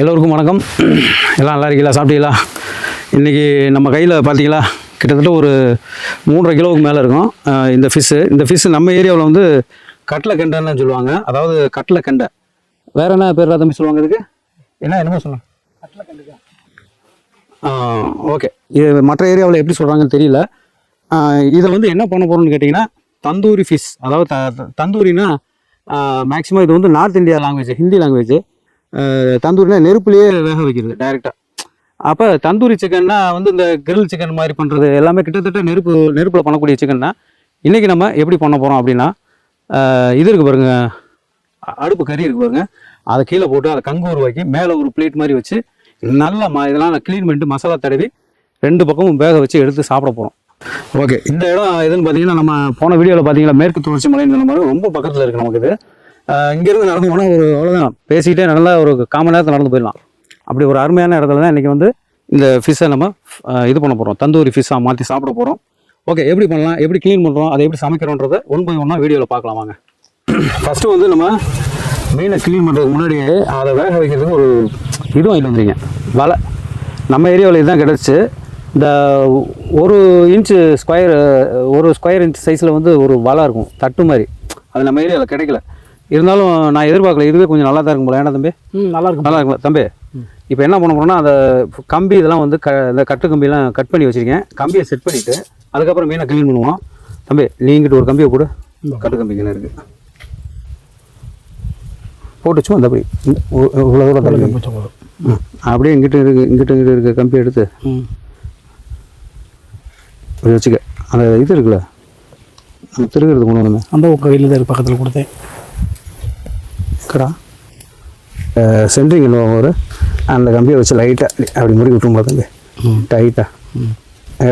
எல்லோருக்கும் வணக்கம். எல்லாம் நல்லா இருக்கீங்களா? சாப்பிட்டீங்களா? இன்றைக்கி நம்ம கையில் பார்த்தீங்களா கிட்டத்தட்ட ஒரு மூன்றரை கிலோவுக்கு மேலே இருக்கும். இந்த ஃபிஷ்ஷு இந்த ஃபிஷ்ஷு நம்ம ஏரியாவில் வந்து கட்லை கெண்டைன்னு சொல்லுவாங்க. அதாவது கட்லை கெண்டை வேறு என்ன பேர் தம்பி சொல்லுவாங்க இதுக்கு? என்ன என்னமோ சொல்லலாம். ஓகே இது மற்ற ஏரியாவில் எப்படி சொல்கிறாங்கன்னு தெரியல. இதை வந்து என்ன பண்ண போகிறோம்னு கேட்டிங்கன்னா தந்தூரி ஃபிஷ் அதாவது த த- தந்தூரினா மேக்ஸிமம் இது வந்து north India language Hindi language தந்தூரினா நெருப்புலேயே வேக வைக்கிறது. டைரெக்டாக அப்போ தந்தூரி சிக்கன்னா வந்து இந்த கிரில் சிக்கன் மாதிரி பண்ணுறது எல்லாமே கிட்டத்தட்ட நெருப்பு நெருப்பில் பண்ணக்கூடிய சிக்கன் தான். இன்றைக்கி நம்ம எப்படி பண்ண போகிறோம் அப்படின்னா இது இருக்கு பாருங்க. அடுப்பு கறி இருக்கு பாருங்க. அதை கீழே போட்டு அதை கங்கு உருவாக்கி மேலே ஒரு பிளேட் மாதிரி வச்சு நல்லா ம இதெல்லாம் நான் க்ளீன் பண்ணிட்டு மசாலா தடவி ரெண்டு பக்கமும் வேக வச்சு எடுத்து சாப்பிட போகிறோம் ஓகே இந்த இடம் எதுன்னு பார்த்தீங்கன்னா நம்ம போன வீடியோவில் பார்த்தீங்கன்னா மேற்கு தொடர்ச்சி மலைன்னு சொன்ன மாதிரி ரொம்ப பக்கத்தில் இருக்குது நமக்கு இது. இங்கேருந்து நடந்து போனால் ஒரு அவ்வளோதான் பேசிக்கிட்டே நல்லா ஒரு காமன் நேரத்தில் நடந்து போயிடலாம். அப்படி ஒரு அருமையான இடத்துல தான் இன்றைக்கி வந்து இந்த ஃபிஷ்ஷை நம்ம இது பண்ண போகிறோம் தந்தூரி ஃபிஷ்ஷாக மாற்றி சாப்பிட போகிறோம் ஓகே எப்படி பண்ணலாம்? எப்படி க்ளீன் பண்ணுறோம் அதை எப்படி சமைக்கிறோன்றதை ஒன் பை ஒன்னாக வீடியோவில் பார்க்கலாம் வாங்க. ஃபஸ்ட்டு வந்து நம்ம மீனை க்ளீன் பண்ணுறதுக்கு முன்னாடியே அதை வேக வைக்கிறதுக்கு ஒரு இது வாங்கிட்டு வந்துருங்க. வலை. நம்ம ஏரியாவில் இதுதான் கிடச்சி. இந்த ஒரு இன்ச்சு ஸ்கொயர் ஒரு ஸ்கொயர் இன்ச் சைஸில் வந்து ஒரு வலை இருக்கும். தட்டு மாதிரி. அது நம்ம ஏரியாவில் கிடைக்கல. இருந்தாலும் நான் எதிர்பார்க்கல. இதுவே கொஞ்சம் நல்லா தான் இருக்கும் போல. ஏன்னா தம்பி? நல்லா இருக்கும். நல்லா இருக்குங்களா தம்பி இப்போ என்ன பண்ண போகிறோம்னா அந்த கம்பி இதெல்லாம் வந்து க இந்த கட்டு கம்பியெல்லாம் கட் பண்ணி வச்சிருக்கேன். கம்பியை செட் பண்ணிவிட்டு அதுக்கப்புறம் மீனை க்ளீன் பண்ணுவோம். தம்பி நீங்கிட்டு ஒரு கம்பியை போடு கட்டு கம்பிக்கு இருக்குது போட்டு சும்மா அந்த அப்படி இவ்வளோ தூரம் தள்ளி. அப்படியே இங்கிட்ட இருக்கு இங்கிட்ட இங்கிட்ட இருக்க கம்பி எடுத்து. ம். இப்படி வச்சுக்க. அந்த இது இருக்குல்ல. திருகிறது கொண்டு வந்து அந்த கையில் தான் பக்கத்தில் கொடுத்தேன். கடா சென்ட்ரிங் ஒரு அந்த கம்பியை வச்சு லைட்டாக அப்படி முறுக்கி விட்டுரும் பார்த்துங்க டைட்டாக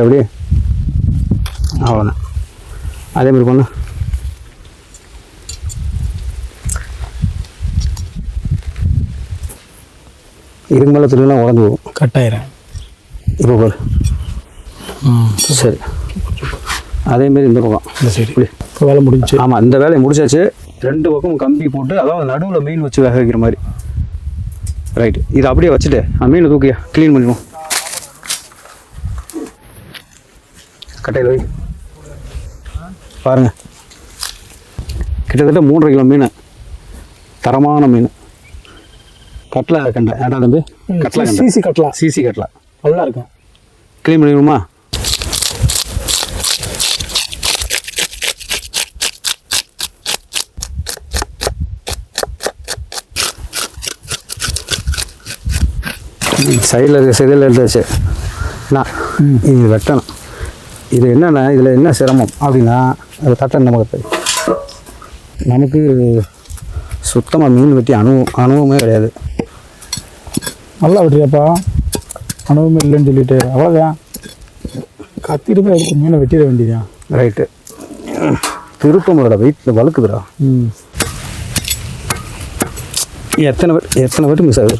அப்படியே. அவ்வளோதான் அதே மாதிரி பண்ணு. இதுக்கு மேலே திருவிழா உடஞ்சி போகும். கட்டாயிரம். இப்போ பாரு. ம். சரி. அதேமாரி இந்த பக்கம். இந்த சைடு. இப்போ வேலை முடிஞ்சுச்சு. ஆமாம் இந்த வேலையை முடிச்சாச்சு. ரெண்டு பக்கம் கம்பி போட்டு அதாவது நடுவில் மீன் வச்சு வேக வைக்கிற மாதிரி. ரைட் இதை அப்படியே வச்சுட்டு அந்த மீனை தூக்கியா க்ளீன் பண்ணிடுவோம். கட்டையில் வை. பாருங்க. கிட்டத்தட்ட மூன்றரை கிலோ மீன். தரமான மீன். கட்லை கண்டை. ஏடா தம்பி கட்லை சிசி கட்டலாம் சிசி கட்லை. நல்லா இருக்கும். க்ளீன் பண்ணிடுவோமா? சைடில் இருக்க செதில் எடுத்தாச்சு. நான் இது வெட்டணும். இது என்னன்னா இதில் என்ன சிரமம் அப்படின்னா அது தட்டன் நமக்கு நமக்கு சுத்தமாக மீன் வெட்டி அனுபவம் அனுபவமே கிடையாது. நல்லா விட்டுறியாப்பா? அனுபவம் இல்லைன்னு சொல்லிட்டு. அவ்வளோதான் கத்திட்டு போய் அதுக்கு மீனை வெட்டிட வேண்டியதான் ரைட்டு திருப்பமோட வெயிட்டில் வழுக்குதுடா. ம். எத்தனை எத்தனை பேர் மிஸ் ஆகுது?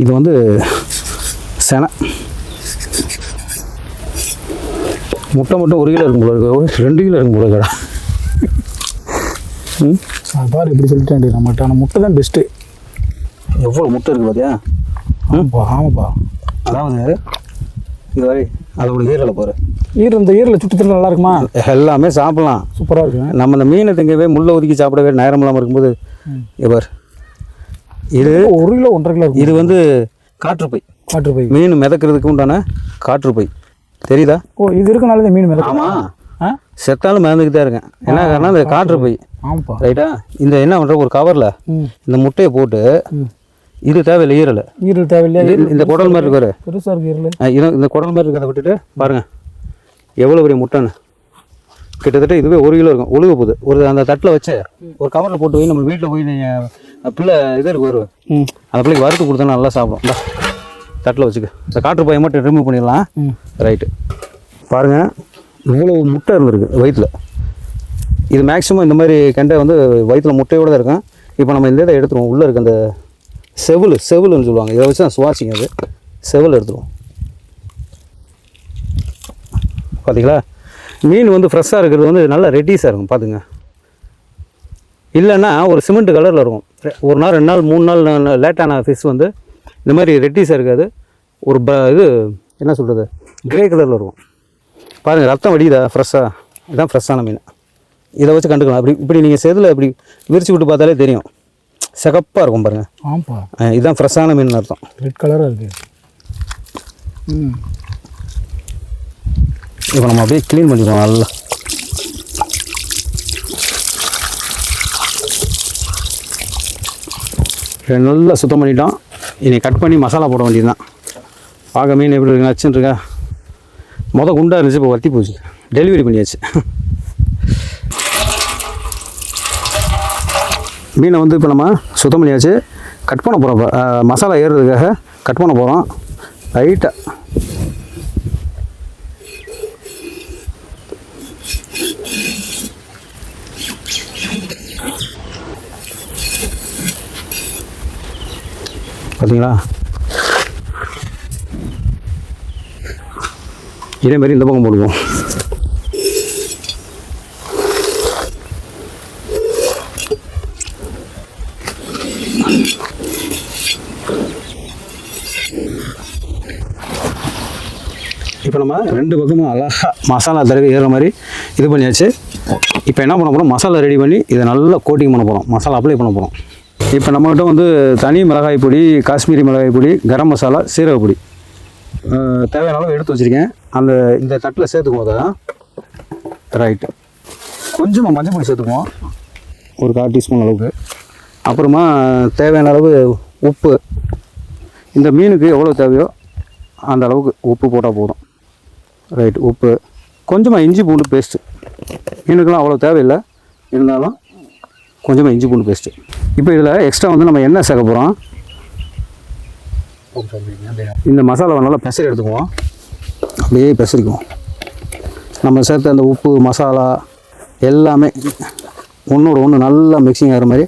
இது வந்து செனை. முட்டை மட்டும் ஒரு கிலோ இருக்கும் போல இருக்கு. ரெண்டு கிலோ இருக்கும் போல இருக்கடா. ம்? பாரு இப்படி சொல்லிட்டேன் நம்மகிட்ட. ஆனால் முட்டை தான் பெஸ்ட்டு எவ்வளோ முட்டை இருக்குது பார்த்தியா ஆமாப்பா ஆமாப்பா அதாவது இது அதோட ஈரலை பாரு. ஈரல் இந்த ஈரலை சுட்டு தின்னு நல்லா இருக்குமா? எல்லாமே சாப்பிடலாம். சூப்பராக இருக்கும் நம்ம இந்த மீனை திங்கவே முள்ளை ஒதுக்கி சாப்பிடவே நேரம் இல்லாமல் இருக்கும்போது இவர் இது ஒரு கிலோ ஒன்றரை கிலோ இது வந்து காற்றுப்பை. காற்று போய் மீன் மிதக்கிறதுக்கு உண்டான காற்றுப்பை. தெரியுதா? ஓ இது இருக்கனால இந்த மீன் மிதக்கும் ஆமாம் செத்தாலும் மிதந்துக்கிட்டே இருக்கேன். என்ன காரணம் இந்த காற்றுப்பை. ஆமாப்பா. ரைட்டா? இந்த என்ன பண்ணுற ஒரு கவரில் இந்த முட்டையை போட்டு இது தேவையில்லை ஈரல். ஈரல் தேவையில்லையா? இது- இந்த குடல் மாதிரி இருக்காரு பெருசாக இருக்கு. ஈரல். இந்த குடல் மாதிரி இருக்கிறத விட்டுட்டு பாருங்க. எவ்வளோ பெரிய முட்டைன்னு. கிட்டத்தட்ட இதுவே ஒரு கிலோ இருக்கும். ஒழுக போகுது ஒரு அந்த தட்டில் வச்சு ஒரு கவரில் போட்டு போய் நம்ம வீட்டில் போய் நீங்கள் பிள்ளை இது இருக்கு ம். அந்த பிள்ளைக்கு வறுத்து கொடுத்தா நல்லா சாப்பிடும். தட்டில் வச்சுக்க. இந்த காற்று பையை மட்டும் ரிமூவ் பண்ணிடலாம். ரைட்டு பாருங்கள் இவ்வளோ முட்டை இருந்திருக்கு வயிற்றில் இது மேக்ஸிமம் இந்த மாதிரி கெண்டை வந்து வயிற்றில் முட்டையோடு தான் இருக்கும். இப்போ நம்ம இந்த இதை எடுத்துருவோம். உள்ளே இருக்க அந்த செவிலு செவிலுன்னு சொல்லுவாங்க. இதை வச்சு தான் சுவாசிங்க அது. செவல் எடுத்துருவோம். பார்த்தீங்களா மீன் வந்து ஃப்ரெஷ்ஷாக இருக்கிறது வந்து நல்லா ரெட்டிஸாக இருக்கும். பார்த்துங்க இல்லைன்னா ஒரு சிமெண்ட் கலரில் இருக்கும். ஒரு நாள் ரெண்டு நாள் மூணு நாள் லேட்டான ஃபிஷ் வந்து இந்த மாதிரி ரெட்டிஸாக இருக்காது. ஒரு ப இது என்ன சொல்கிறது கிரே கலரில் இருக்கும். பாருங்கள் ரத்தம் வடியுதா? ஃப்ரெஷ்ஷாக இதுதான் ஃப்ரெஷ்ஷான மீன். இதை வச்சு கண்டுக்கலாம். அப்படி இப்படி நீங்கள் செதில் இப்படி விரிச்சு விட்டு பார்த்தாலே தெரியும். சிகப்பாக இருக்கும் பாருங்கள் ஆமாப்பா அஹ் இதுதான் ஃப்ரெஷ்ஷான மீன் அர்த்தம். ரெட் கலராக இருக்குது இப்போ நம்ம அப்படியே க்ளீன் பண்ணிடுவோம் நல்லா. நல்லா சுத்தம் பண்ணிட்டோம் இனி கட் பண்ணி மசாலா போட வேண்டியதுதான். பார்க்க மீன் எப்படி இருக்கு நச்சுன்னு இருக்கா? மொதல் குண்டாக இருந்துச்சு இப்போ வத்தி போச்சு. டெலிவரி பண்ணியாச்சு. மீனை வந்து இப்போ நம்ம சுத்தம் பண்ணியாச்சு. கட் பண்ண போகிறோம் இப்போ. மசாலா ஏறுறதுக்காக கட் பண்ண போகிறோம் லைட்டாக பார்த்தீங்களா இதே மாதிரி இந்த பக்கம் போடுவோம். இப்போ நம்ம ரெண்டு பக்கமும் அழகாக மசாலா தடவி ஏறுற மாதிரி இது பண்ணியாச்சு. இப்போ என்ன பண்ண போகிறோம் மசாலா ரெடி பண்ணி இதை நல்லா கோட்டிங் பண்ண போகிறோம் மசாலா அப்ளை பண்ண போகிறோம் இப்போ நம்மகிட்ட வந்து தனி மிளகாய் பொடி காஷ்மீரி மிளகாய் பொடி கரம் மசாலா சீரக பொடி. தேவையான அளவு எடுத்து வச்சுருக்கேன். அந்த இந்த தட்டில் சேர்த்துக்கும் போது ரைட்டு கொஞ்சமாக மஞ்சள் பொடி சேர்த்துக்குவோம். ஒரு கால் டீஸ்பூன் அளவுக்கு. அப்புறமா தேவையான அளவு உப்பு. இந்த மீனுக்கு எவ்வளோ தேவையோ அந்த அளவுக்கு உப்பு போட்டால் போதும். ரைட் உப்பு. கொஞ்சமாக இஞ்சி பூண்டு பேஸ்ட்டு மீனுக்கெல்லாம் அவ்வளோ தேவையில்லை. இருந்தாலும் கொஞ்சமாக இஞ்சி பூண்டு பேஸ்ட்டு இப்போ இதில் எக்ஸ்ட்ரா வந்து நம்ம என்ன சேர்க்க போகிறோம். இந்த மசாலாவை நல்லா பெசரி எடுத்துக்குவோம். அப்படியே பெசரிக்குவோம். நம்ம சேர்த்த அந்த உப்பு மசாலா எல்லாமே ஒன்றோட ஒன்று நல்லா மிக்சிங் ஆகிற மாதிரி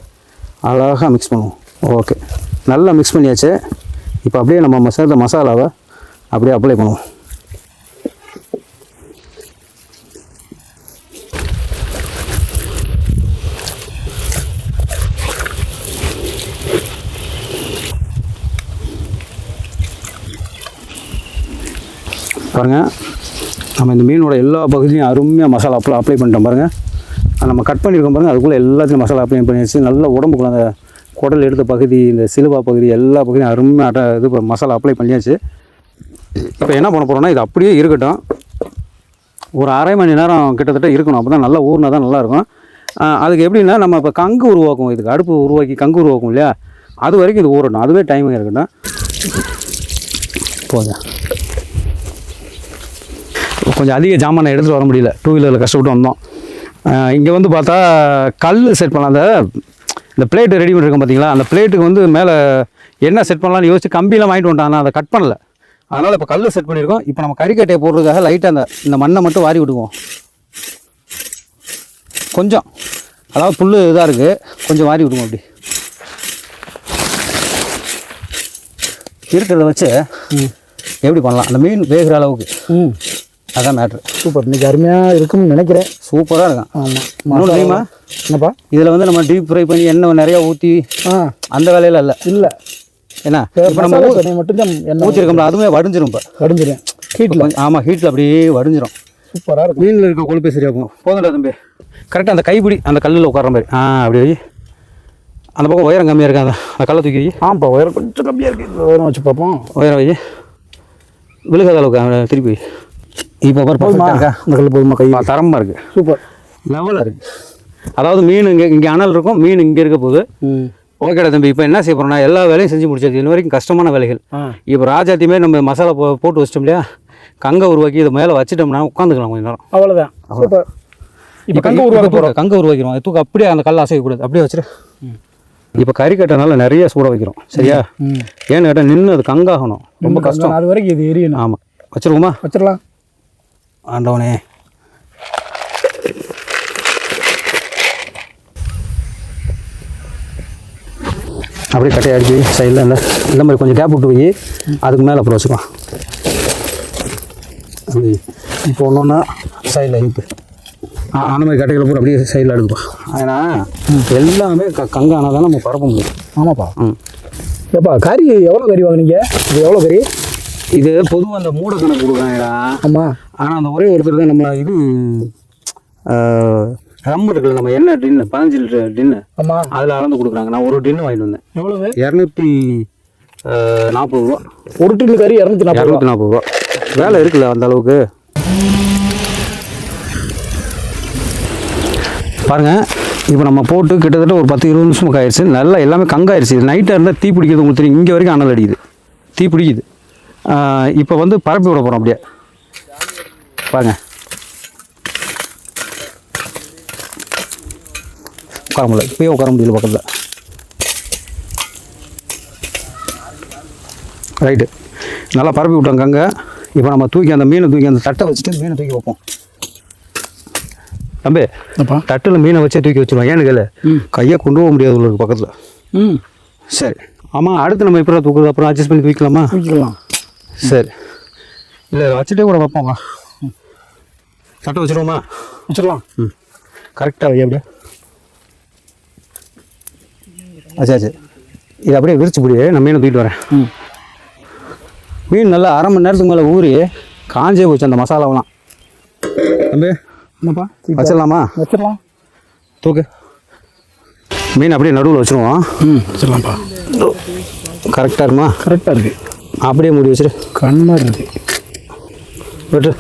அழகாக மிக்ஸ் பண்ணுவோம். ஓகே நல்லா மிக்ஸ் பண்ணியாச்சு. இப்போ அப்படியே நம்ம சேர்த்த மசாலாவை அப்படியே அப்ளை பண்ணுவோம். பாருங்கள் நம்ம இந்த மீனோட எல்லா பகுதியும் அருமையாக மசாலா அப்ளை அப்ளை பண்ணிட்டோம் பாருங்கள் நம்ம கட் பண்ணியிருக்கோம் பாருங்கள் அதுக்குள்ளே எல்லாத்தையும் மசாலா அப்ளை பண்ணியாச்சு. நல்ல உடம்புக்குள்ள அந்த குடல் எடுத்த பகுதி இந்த சிலுவா பகுதி எல்லா பகுதியும் அருமையாக அட இது மசாலா அப்ளை பண்ணியாச்சு. இப்போ என்ன பண்ண போகிறோம்னா இது அப்படியே இருக்கட்டும். ஒரு அரை மணி நேரம் கிட்டத்தட்ட இருக்கணும். அப்போ தான் நல்லா ஊர்னா தான் நல்லாயிருக்கும் அதுக்கு எப்படின்னா நம்ம இப்போ கங்கு உருவாக்கும் இதுக்கு அடுப்பு உருவாக்கி கங்கு உருவாக்கும் இல்லையா? அது வரைக்கும் இது ஊறணும் அதுவே டைமிங் இருக்கட்டும். போதும். கொஞ்சம் அதிக ஜாமானை எடுத்துகிட்டு வர முடியல. டூ வீலரில் கஷ்டப்பட்டு வந்தோம். இங்கே வந்து பார்த்தா கல் செட் பண்ணலாம். அந்த இந்த பிளேட்டு ரெடி பண்ணிருக்கோம் பார்த்தீங்களா அந்த பிளேட்டுக்கு வந்து மேலே என்ன செட் பண்ணலாம்னு யோசிச்சு கம்பியெல்லாம் வாங்கிட்டு வந்துட்டான். ஆனால் அதை கட் பண்ணல. அதனால் இப்போ கல் செட் பண்ணியிருக்கோம். இப்போ நம்ம கறிக்கட்டையை போடுறதுக்காக லைட்டாக அந்த இந்த மண்ணை மட்டும் வாரி விட்டுக்குவோம் கொஞ்சம். அதாவது புல் இதாக இருக்குது கொஞ்சம் வாரி விடுவோம் அப்படி. இருக்கிறத வச்சு எப்படி பண்ணலாம்? அந்த மீன் வேகிற அளவுக்கு. ம். அதான் மேட்ரு சூப்பர் இன்னைக்கு அருமையாக இருக்கும்னு நினைக்கிறேன். சூப்பராக இருக்கும் ஆமாம் இன்னொன்று தெரியுமா என்னப்பா? இதில் வந்து நம்ம டீப் ஃப்ரை பண்ணி எண்ணெய் நிறையா ஊற்றி ஆ. அந்த வேலையில இல்லை. இல்லை. என்ன? இப்போ நம்ம மட்டும்தான் என்ன ஊற்றிருக்கோம்ல அதுவுமே வடிஞ்சிரும் இப்போ. கடிஞ்சிடும் ஹீட்டில் ஆமாம் ஹீட்டில் அப்படியே வடிஞ்சிரும். சூப்பராக இருக்கும். மீனில் இருக்க கொழுப்பே சரியாக போகும் போதும்டா தம்பி. கரெக்டாக அந்த கைப்பிடி அந்த கல்லில் உட்கார மாதிரி. ஆ அப்படி அந்த பக்கம் உயரம் கம்மியாக இருக்கா? அந்த கல்லை தூக்கி வை. ஆமாப்பா உயரம் கொஞ்சம் கம்மியாக இருக்குது உயரம் வச்சு பார்ப்போம். உயரம் வை. விழுகாத அளவுக்கு திருப்பி. இப்போ பாரு இருக்கா? இந்த கல் போதுமா கை? பா, தரமா இருக்குது சூப்பர். லெவலாக இருக்குது அதாவது மீன் இங்கே இங்கே அனல் இருக்கும் மீன் இங்கே இருக்க போகுது. ம். ஓகேடா தம்பி இப்போ என்ன செய்ய போகிறோம்னா எல்லா வேலையும் செஞ்சு முடிச்சது இது வரைக்கும் கஷ்டமான வேலைகள். இப்போ ராஜாத்தியுமே நம்ம மசாலா போ போட்டு வச்சிட்டோம் இல்லையா? கங்கை உருவாக்கி இதை மேலே வச்சிட்டோம்னா உட்காந்துக்கலாம் கொஞ்ச நேரம். அவ்வளோதான் சூப்பர். இப்போ கங்கு உருவாக்க போகிறோம் கங்கை உருவாக்கிறோம் தூக்க அப்படியே அந்த கல்லை அசைக்கக்கூடாது. அப்படியே வச்சிரு. இப்போ கறி கட்டனால நிறைய சூட வைக்கிறோம். சரியா? ஏன்னு கேட்டால் நின்று அது கங்காகணும். ரொம்ப கஷ்டம். அது வரைக்கும் இது எரியணும். ஆமாம் வச்சிருவோமா? வச்சிடலாம் ஆண்டவனே. அப்படியே கட்டையை அடிச்சு சைடில் இல்லை இந்த மாதிரி கொஞ்சம் கேப் விட்டு போய் அதுக்கு மேலே அப்புறம் வச்சுக்கலாம். அப்படி. இப்போ ஒன்று ஒன்றா சைடில் இழுப்பு ஆ, அந்த மாதிரி கட்டைகளை பூரா அப்படியே சைடில் எடுப்பா ஏன்னா எல்லாமே க கங்கானா தான் நம்ம பரப்ப முடியும். ஆமாப்பா. ம். ஏப்பா கறி எவ்வளோ கறி வாங்குனீங்க? இது எவ்வளோ கறி? இது பொதுவாக அந்த மூட கணக்கு கொடுக்குறாங்கடா. ஆமாம் ஆனால் அந்த ஒரே ஒருத்தர் தான் நம்ம இது ரம் இருக்குல்ல நம்ம என்ன டின்னு பதினஞ்சு லிட்டர் டின்னு ஆமாம் அதில் அளந்து கொடுக்குறாங்க. நான் ஒரு டின்னு வாங்கிட்டு வந்தேன். எவ்வளவு? இரநூத்தி நாற்பது ரூபா. ஒரு டின்னு கறி இரநூத்தி நாற்பது இரநூத்தி நாற்பது ரூபா. வேலை இருக்குல்ல அந்த அளவுக்கு. பாருங்க இப்போ நம்ம போட்டு கிட்டத்தட்ட ஒரு பத்து இருபது நிமிஷம் ஆயிடுச்சு நல்லா எல்லாமே கங்காயிருச்சு. நைட்டாக இருந்தால் தீ பிடிக்கிறது உங்களுக்கு தெரியும். இங்கே வரைக்கும் அனல் அடிக்குது. தீ பிடிக்குது. இப்போ வந்து பரப்பி விட போகிறோம் அப்படியே. பாருங்க. உட்கார முடியல. இப்போயே உட்கார முடியல பக்கத்தில். ரைட்டு நல்லா பரப்பி விட்டோம் கங்க. இப்போ நம்ம தூக்கி அந்த மீனை தூக்கி அந்த தட்டை வச்சுட்டு மீனை தூக்கி வைப்போம். தம்பி தட்டில் மீனை வச்சே தூக்கி வச்சுருவோம். ஏன்னு கேளு. கையை கொண்டு போக முடியாது உங்களுக்கு பக்கத்தில். ம். சரி. ஆமாம் அடுத்து நம்ம இப்போ தூக்குறது? அப்புறம் அட்ஜஸ்ட் பண்ணி தூக்கிக்கலாமா? தூக்கிக்கலாம். சரி. இல்லை வச்சுட்டே கூட வைப்போங்க தட்டை வச்சுருவோமா வச்சிடலாம். ம். கரெக்டாக வை அப்படியே. ஆச்சா சரி இது அப்படியே விரிச்சு பிடி நான் மீனை தூக்கிட்டு வரேன். ம். மீன் நல்லா அரை மணி நேரத்துக்கு மேலே ஊறி காஞ்சே போச்சு அந்த மசாலாவெல்லாம். தம்பி என்னப்பா? வச்சிடலாமா? வச்சிடலாம். தூக்கு. மீன் அப்படியே நடுவில் வச்சுருவோம். ம். வச்சிடலாம்ப்பா. கரெக்டாக இருக்குமா கரெக்டாக இருக்கு. அப்படியே மூடி வச்சிரு கண் மாதிரி இருக்கு. விட்டு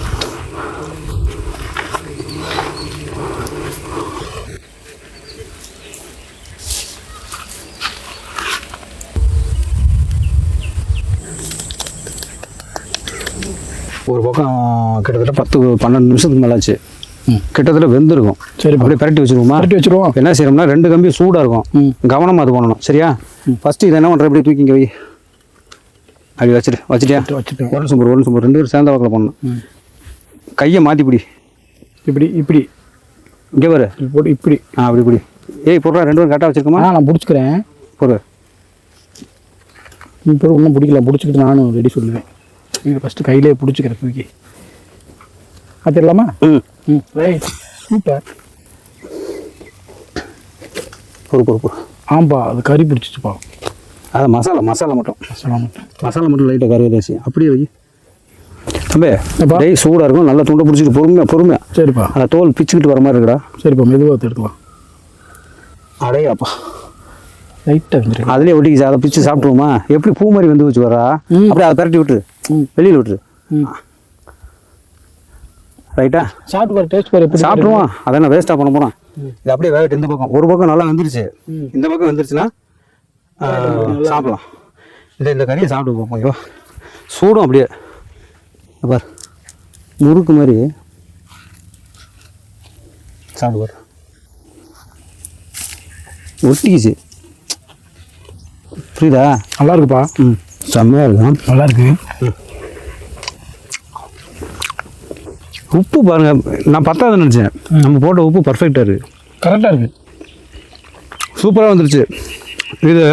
ஒரு பக்கம் கிட்டத்தட்ட பத்து பன்னெண்டு நிமிஷத்துக்கு மேலே ஆச்சு. கிட்டத்தட்ட வெந்திருக்கும். சரிப்பா அப்படியே பரட்டி வச்சிருவோமா? கரெக்ட் வச்சிருவோம். என்ன செய்யணும்னா ரெண்டு கம்பி சூடாக இருக்கும். கவனமாக அது பண்ணணும். சரியா? ஃபஸ்ட்டு இதை என்ன பண்ணுற இப்படி தூக்கி இங்கே வை அப்படி வச்சுட்டு வச்சுட்டியா வச்சுட்டேன் ஒரு நிமிஷம் ஒரு ஒரு ரெண்டு பேரும் சேர்ந்த வாக்கில் பண்ணணும் கையை மாற்றி பிடி இப்படி இப்படி. இங்கே பாரு. இப்படி போட்டு இப்படி. ஆ அப்படி பிடி ஏய் போடுறா ரெண்டு பேரும் கரெக்டாக வச்சிருக்கோமா? நான் பிடிச்சிக்கிறேன் போடு இப்போ ஒன்றும் பிடிக்கல. பிடிச்சிக்கிட்டு நானும் ரெடி சொல்லுவேன். நீங்கள் ஃபஸ்ட்டு கையிலே பிடிச்சிக்கிறேன் தூக்கி. பார்த்துடலாமா? ம். ம் ரைட் சூப்பர் பொறு பொறு பொறு. ஆம்பா அது கறி பிடிச்சிச்சுப்பா. அது மசாலா மசாலா மட்டும். மசாலா மட்டும். மசாலா மட்டும் லைட்டாக கருவே தேசி அப்படியே வை. தம்பி? டேய் சூடாக இருக்கும். நல்லா துண்டை பிடிச்சிட்டு பொறுமையாக பொறுமையாக சரிப்பா. அந்த தோல் பிச்சுக்கிட்டு வர மாதிரி இருக்குடா. சரிப்பா மெதுவாக எடுத்துக்கலாம். அடே அப்பா லைட்டாக அதுலேயே ஒட்டிக்கிச்சு. அதை பிச்சு சாப்பிட்ருவோமா எப்படி பூ மாதிரி வந்து வச்சு வரா. அப்படியே அதை பரட்டி விட்டுரு. வெளியில் விட்டுரு. ரைட்டா சாப்பிட்டு பாரு டேஸ்ட் பாரு எப்படி சாப்பிட்ருவோம் அதான் வேஸ்ட்டாக பண்ண போகிறோம் இது அப்படியே வேகட்டு இந்த பக்கம். ஒரு பக்கம் நல்லா வெந்துருச்சு. இந்த பக்கம் வெந்துருச்சுன்னா சாப்பிடலாம். இந்த இந்த கறியை சாப்பிட்டு பார்ப்போம் ஐயோ. சூடும் அப்படியே. பார். முறுக்கு மாதிரி. சாப்பிட்டு பாரு. ஒட்டிக்கிச்சு. புரியுதா? நல்லா இருக்குப்பா. ம். செம்மையாக இருக்கும் நல்லா இருக்கு. உப்பு பாருங்க. நான் பத்தாவது நினச்சேன். நம்ம போட்ட உப்பு பர்ஃபெக்டாக இருக்குது கரெக்டாக இருக்கு. சூப்பராக வந்துருச்சு. இது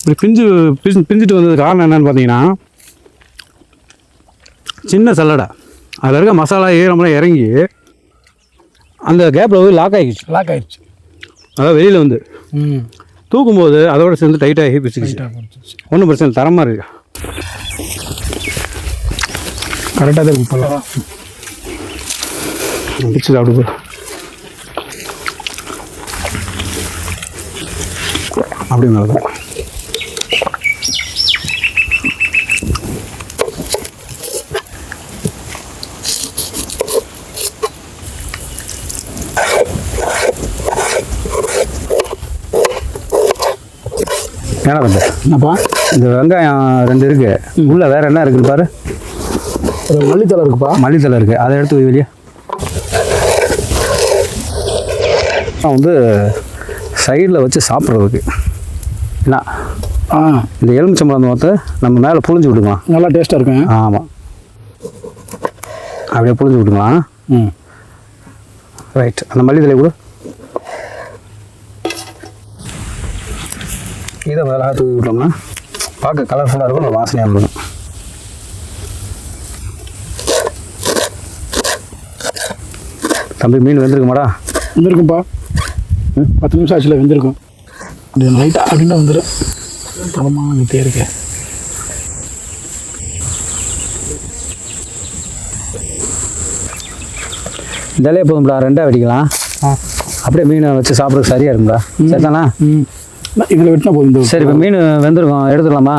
இப்படி பிஞ்சு பிஞ்சு பிஞ்சிட்டு வந்தது காரணம் என்னன்னு பார்த்தீங்கன்னா சின்ன சல்லடை. அதில் இருக்க மசாலா ஈரமெல்லாம் இறங்கி அந்த கேப்பில் போய் லாக் ஆகிடுச்சு லாக் ஆயிடுச்சு. அதாவது வெளியில் வந்து. தூக்கும்போது அதோட சேர்ந்து டைட்டாகி பிடிச்சிக்கிச்சு ஒன்றும் பிரச்சனை தரமாக இருக்கு. கரெக்டாக தான் இருக்கு இப்போல்லாம் பிச்சு தான் ஏன்னா தம்பி என்னப்பா? இந்த வெங்காயம் ரெண்டு இருக்கு. உள்ள வேற என்ன இருக்குன்னு பாரு. ஒரு மல்லித்தலை இருக்குப்பா. மல்லித்தலை இருக்கு. அதை எடுத்து வை வெளியே. நான் வந்து சைடில் வச்சு சாப்பிட்றதுக்கு. என்ன? ஆ. இந்த எலுமிச்சம்பழம் பார்த்து நம்ம மேலே புழிஞ்சு விட்டுக்கலாம் நல்லா டேஸ்ட்டாக இருக்கும். ஆமாம் அப்படியே புழிஞ்சு விட்டுக்கலாம் ம். ரைட் அந்த மல்லித்தலை கூட. இதை மிளகா தூவி விட்டோம்னா பார்க்க கலர்ஃபுல்லாக இருக்கும் நல்லா வாசனையாக இருக்கும். தம்பி மீன் வெந்திருக்குமாடா? வெந்திருக்கும்பா. பத்து நிமிஷம் ஆச்சுல வெந்திருக்கும். அப்படி லைட்டாக அப்படின்னா வந்துடும் தரமாக வந்துட்டே இருக்கு இதாலே போதும்டா ரெண்டாக வெடிக்கலாம். அப்படியே மீனை வச்சு சாப்பிட்றதுக்கு சரியாக இருக்கும்டா. சரிதானா இதில் வெட்டினா போதும் சரி இப்போ மீன் வெந்திருக்கும். எடுத்துடலாமா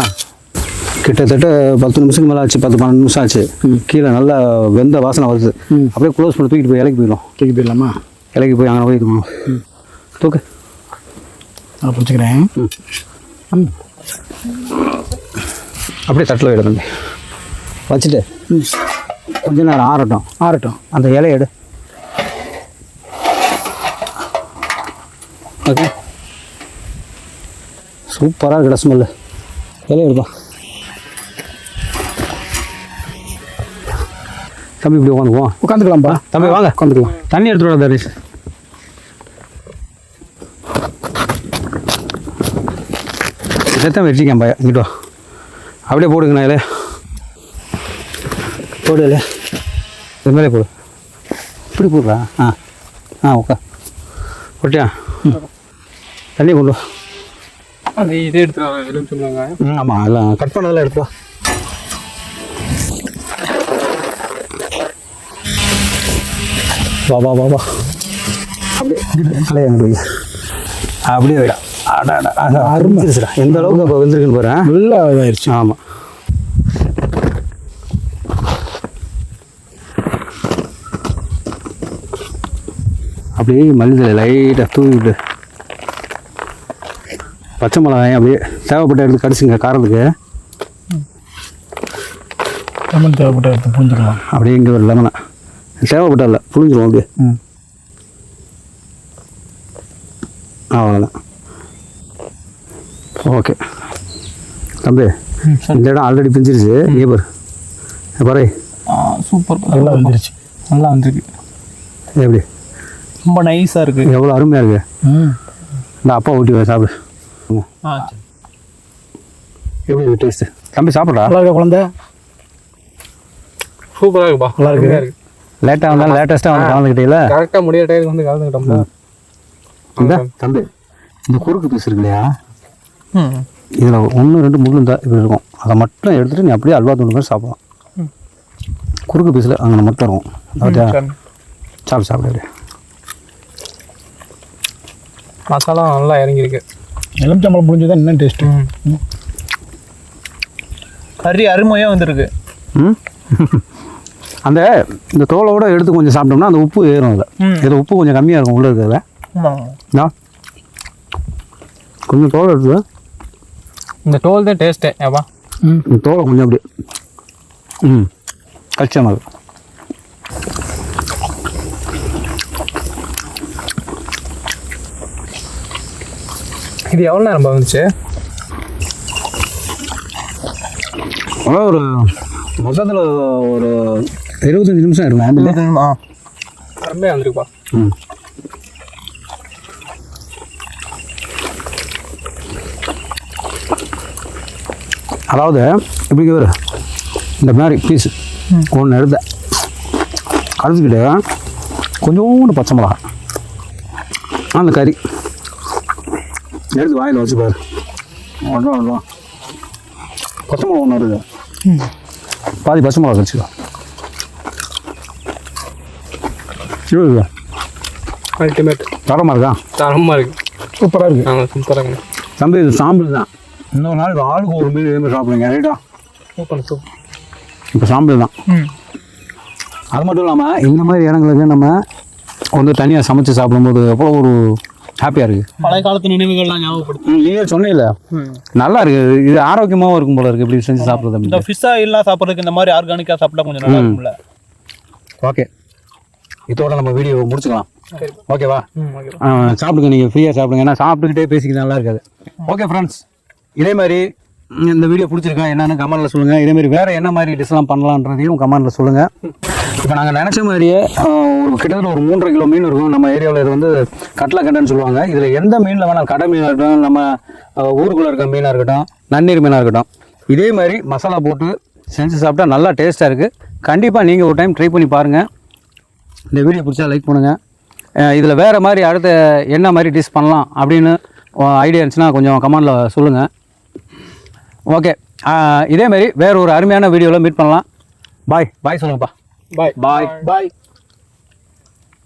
கிட்டத்தட்ட பத்து நிமிஷத்துக்கு மேலே ஆச்சு பத்து பன்னெண்டு நிமிஷம் ஆச்சு. கீழே நல்லா வெந்த வாசனை வருது. அப்படியே க்ளோஸ் பண்ணி தூக்கிட்டு போய் இலைக்கு போயிடும் தூக்கி போயிடலாமா? இலைக்கு போய் அங்கே போய் தூக்கு. நான் பிடிச்சிக்கிறேன். ம். அப்படியே தட்டில் விட தம்பி. வச்சுட்டு. கொஞ்ச நேரம் ஆறட்டும். ஆறட்டும். அந்த இலைய எடு. ஓகே. சூப்பராக இருக்குடா ஸ்மெல்லு. இலைய எடுப்பா. தம்பி இப்படி உட்காந்துக்குவோம். உட்காந்துக்கலாம்ப்பா. தம்பி வாங்க. உட்காந்துக்கலாம். தண்ணி எடுத்துட்டு வர தரிஷ். இதைத்தான் வச்சிருக்கேன் பையன் இங்கிட்ட. அப்படியே போடுங்கண்ணா இலைய போடு இலைய இது மேலே போடு. இப்படி போடுறா? ஆ. ஆ உட்கா ஒட்டியா தண்ணி கொண்டு அது இதே ம் ஆமாம் எல்லாம் கட் பண்ணதெல்லாம் எடுத்து வா. வா வா வா அப்படியே அப்படியே அருமைடா எந்த அளவுக்கு இப்போ வந்துருக்குன்னு ஆ? நல்லா இதாயிருச்சு ஆமாம் அப்படியே மல்லித்தலை லைட்டாக தூவிட்டு பச்சை மிளகாயும் அப்படியே தேவைப்பட்ட எடுத்து கடிச்சுங்க காரத்துக்கு. லெமன் தேவைப்பட்ட எடுத்து புரிஞ்சுக்கலாம் அப்படியே இங்கே ஒரு லெமனை தேவைப்பட்ட இல்லை புளிஞ்சிரும் அப்படியே. ம். அவ்வளோதான் ஓகே தம்பி இந்த இடம் ஆல்ரெடி பிஞ்சிருச்சு. இங்கே பாரு. பாரு. சூப்பர் நல்லா வந்துருச்சு. நல்லா வந்திருக்கு. எப்படி? ரொம்ப நைஸாக இருக்கு. எவ்வளோ அருமையாக இருக்கு. ம். இந்த அப்பா ஊட்டி வை சாப்பிடு. எப்படி இருக்கு டேஸ்ட்டு தம்பி சாப்பிட்றா? நல்லா இருக்கா குழந்தை? சூப்பராக இருக்குப்பா. நல்லா இருக்கு. லேட்டாக வந்தாலும் லேட்டஸ்ட்டாக வந்து கலந்துக்கிட்டீங்களா? கரெக்டாக முடிய டைம் வந்து கலந்துக்கிட்டோம்ல தம்பி. இந்த குறுக்கு பீஸ் இருக்கு இல்லையா இதில் ஒன்று ரெண்டு முள்ளு இருந்தால் இப்படி இருக்கும். அதை மட்டும் எடுத்துகிட்டு நீ அப்படியே அல்வா தூள் மாதிரி சாப்பிடலாம். குறுக்கு பீஸில் அங்கே மட்டும் இருக்கும். பார்த்தியா சரி. சாப்பிடு சாப்பிடு அப்படியே. மசாலா நல்லா இறங்கியிருக்கு. எலுமிச்சம்பழம் புரிஞ்சு இன்னும் டேஸ்ட்டு? கறி அருமையாக வந்திருக்கு. ம். அந்த இந்த தோலோட எடுத்து கொஞ்சம் சாப்பிட்டோம்னா அந்த உப்பு ஏறும் அதில். இது உப்பு கொஞ்சம் கம்மியாக இருக்கும் உள்ளே. நான் கொஞ்சம் தோலை எடுத்து இந்த டோல் தான் டேஸ்ட்டே ஏப்பா ம். தோலை கொஞ்சம் அப்படியே ம் கச்சியமாக இருக்கும். இது எவ்வளோ நேரம் வந்துச்சு? அதான் ஒரு மொத்தத்தில் ஒரு இருபத்தஞ்சி நிமிஷம் இருக்கும் ஆம்பிள் ஆ. அருமையாக வந்திருக்குப்பா. ம். அதாவது இப்படி வரு இந்த மாதிரி பீஸ் ஒன்று எடுத்த கரைச்சிக்கிட்டு கொஞ்சோண்டு பச்சை மிளகா. அந்த கறி. எடுத்து வாயில் வச்சு பாரு. ஒன்றும் ஒன்றும் பச்சை மிளகா ஒன்று வருது பாதி பச்சை மிளகா வச்சுக்கோ இருபது அல்டிமேட் தரமாக இருக்கா? தரமாக இருக்கு. சூப்பராக இருக்குது ஆ சூப்பராக இருக்கு. தம்பி இது சாம்பிள் தான். இன்னொரு நாளைக்கு ஆளுக்கு ஒரு மீன் மாதிரி சாப்பிடுங்க ரைட்டா சூப்பர் சூப்பர். இப்போ சாம்பிள் தான். அது மட்டும் இல்லாமல் இந்த மாதிரி இடங்களுக்கு நம்ம வந்து தனியாக சமைச்சு சாப்பிடும்போது எவ்வளோ ஒரு ஹாப்பியாக இருக்குது பழைய காலத்து நினைவுகள்லாம் ஞாபகப்படுத்து. நீங்கள் சொன்னீங்கல்ல? நல்லா இருக்கு. இது ஆரோக்கியமாகவும் இருக்கும் போல இருக்கு. இப்படி செஞ்சு சாப்பிட்றது இந்த ஃபிஷ்ஷா எல்லாம் சாப்பிட்றதுக்கு இந்த மாதிரி ஆர்கானிக்காக சாப்பிட்டா கொஞ்சம் நல்லா இருக்கும்ல. ஓகே இதோட நம்ம வீடியோ முடிச்சுக்கலாம். ஓகேவா சாப்பிடுங்க. நீங்கள் ஃப்ரீயாக சாப்பிடுங்க. ஏன்னா சாப்பிட்டுக்கிட்டே பேசிக்கிட்டு நல்லா இருக்காது. ஓகே ஃப்ரெண்ட்ஸ் இதே மாதிரி இந்த வீடியோ பிடிச்சிருக்கா என்னென்னு கமெண்டில் சொல்லுங்கள் இதேமாரி வேறு என்ன மாதிரி டிஷ்லாம் பண்ணலான்றதையும் கமெண்டில் சொல்லுங்கள் இப்போ நாங்கள் நினச்ச மாதிரியே ஒரு கிட்டத்தட்ட ஒரு மூன்றரை கிலோ மீன் இருக்கும். நம்ம ஏரியாவில் இது வந்து கட்லை கட்டைன்னு சொல்லுவாங்க. இதில் எந்த மீனில் வேணாலும் கடை மீனாக இருக்கட்டும் நம்ம ஊருக்குள்ளே இருக்க மீனாக இருக்கட்டும் நன்னீர் மீனாக இருக்கட்டும். இதே மாதிரி மசாலா போட்டு செஞ்சு சாப்பிட்டா நல்லா டேஸ்ட்டாக இருக்குது கண்டிப்பாக நீங்கள் ஒரு டைம் ட்ரை பண்ணி பாருங்கள் இந்த வீடியோ பிடிச்சா லைக் பண்ணுங்கள் இதில் வேறு மாதிரி அடுத்த என்ன மாதிரி டிஷ் பண்ணலாம் அப்படின்னு ஐடியா இருந்துச்சுன்னா கொஞ்சம் கமெண்டில் சொல்லுங்கள் ஓகே. இதேமாரி வேறு ஒரு அருமையான வீடியோவில் மீட் பண்ணலாம். பாய். பாய் சொல்லுங்கப்பா. பாய். பாய். பாய்.